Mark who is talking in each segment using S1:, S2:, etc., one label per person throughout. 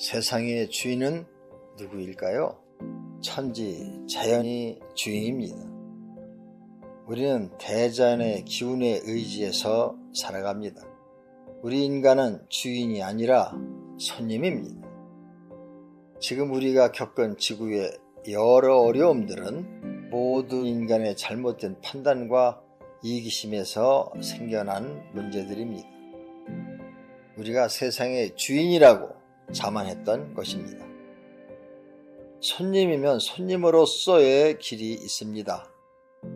S1: 세상의 주인은 누구일까요? 천지, 자연이 주인입니다. 우리는 대자연의 기운에 의지해서 살아갑니다. 우리 인간은 주인이 아니라 손님입니다. 지금 우리가 겪은 지구의 여러 어려움들은 모든 인간의 잘못된 판단과 이기심에서 생겨난 문제들입니다. 우리가 세상의 주인이라고 자만했던 것입니다. 손님이면 손님으로서의 길이 있습니다.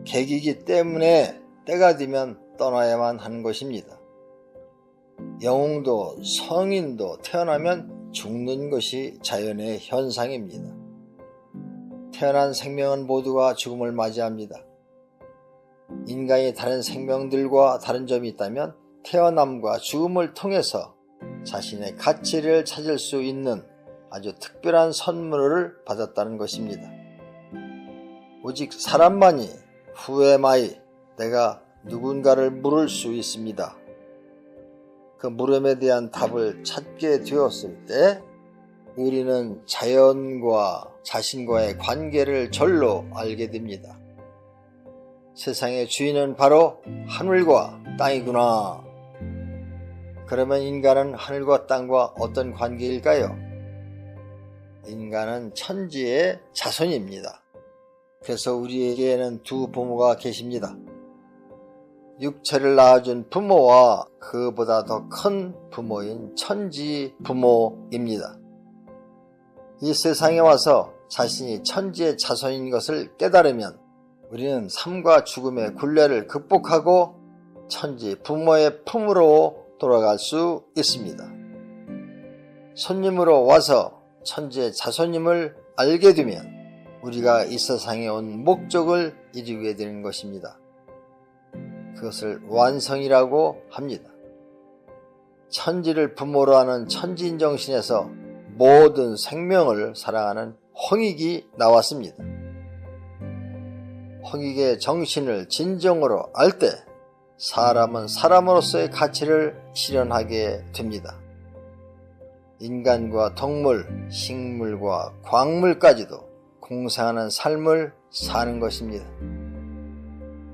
S1: 객이기 때문에 때가 되면 떠나야만 하는 것입니다. 영웅도 성인도 태어나면 죽는 것이 자연의 현상입니다. 태어난 생명은 모두가 죽음을 맞이합니다. 인간이 다른 생명들과 다른 점이 있다면 태어남과 죽음을 통해서 자신의 가치를 찾을 수 있는 아주 특별한 선물을 받았다는 것입니다. 오직 사람만이 후에마이 내가 누군가를 물을 수 있습니다. 그 물음에 대한 답을 찾게 되었을 때 우리는 자연과 자신과의 관계를 절로 알게 됩니다. 세상의 주인은 바로 하늘과 땅이구나. 그러면 인간은 하늘과 땅과 어떤 관계일까요? 인간은 천지의 자손입니다. 그래서 우리에게는 두 부모가 계십니다. 육체를 낳아준 부모와 그보다 더 큰 부모인 천지 부모입니다. 이 세상에 와서 자신이 천지의 자손인 것을 깨달으면 우리는 삶과 죽음의 굴레를 극복하고 천지 부모의 품으로 돌아갈 수 있습니다. 손님으로 와서 천지의 자손임을 알게 되면 우리가 이 세상에 온 목적을 이루게 되는 것입니다. 그것을 완성이라고 합니다. 천지를 부모로 하는 천지인 정신에서 모든 생명을 사랑하는 홍익이 나왔습니다. 홍익의 정신을 진정으로 알 때 사람은 사람으로서의 가치를 실현하게 됩니다. 인간과 동물, 식물과 광물까지도 공생하는 삶을 사는 것입니다.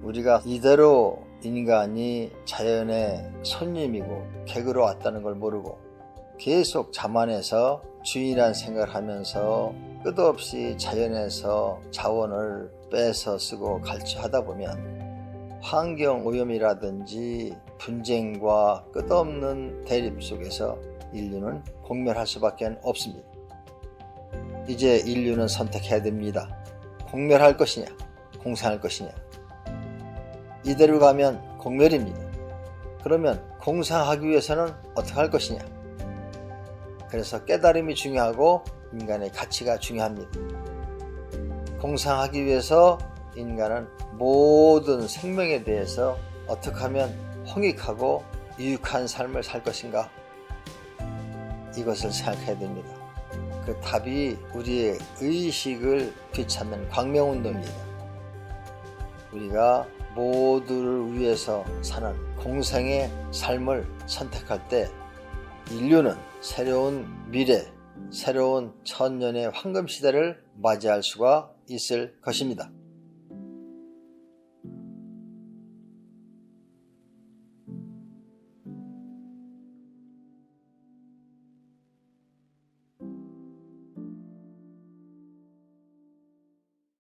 S1: 우리가 이대로 인간이 자연의 손님이고 객으로 왔다는 걸 모르고 계속 자만해서 주인이란 생각을 하면서 끝없이 자연에서 자원을 빼서 쓰고 갈취하다 보면 환경 오염이라든지 분쟁과 끝없는 대립 속에서 인류는 공멸할 수밖에 없습니다. 이제 인류는 선택해야 됩니다. 공멸할 것이냐, 공생할 것이냐. 이대로 가면 공멸입니다. 그러면 공생하기 위해서는 어떻게 할 것이냐. 그래서 깨달음이 중요하고 인간의 가치가 중요합니다. 공상하기 위해서 인간은 모든 생명에 대해서 어떻게 하면 홍익하고 유익한 삶을 살 것인가 이것을 생각해야 됩니다. 그 답이 우리의 의식을 되찾는 광명운동입니다. 우리가 모두를 위해서 사는 공생의 삶을 선택할 때 인류는 새로운 미래, 새로운 천년의 황금 시대를 맞이할 수가 있을 것입니다.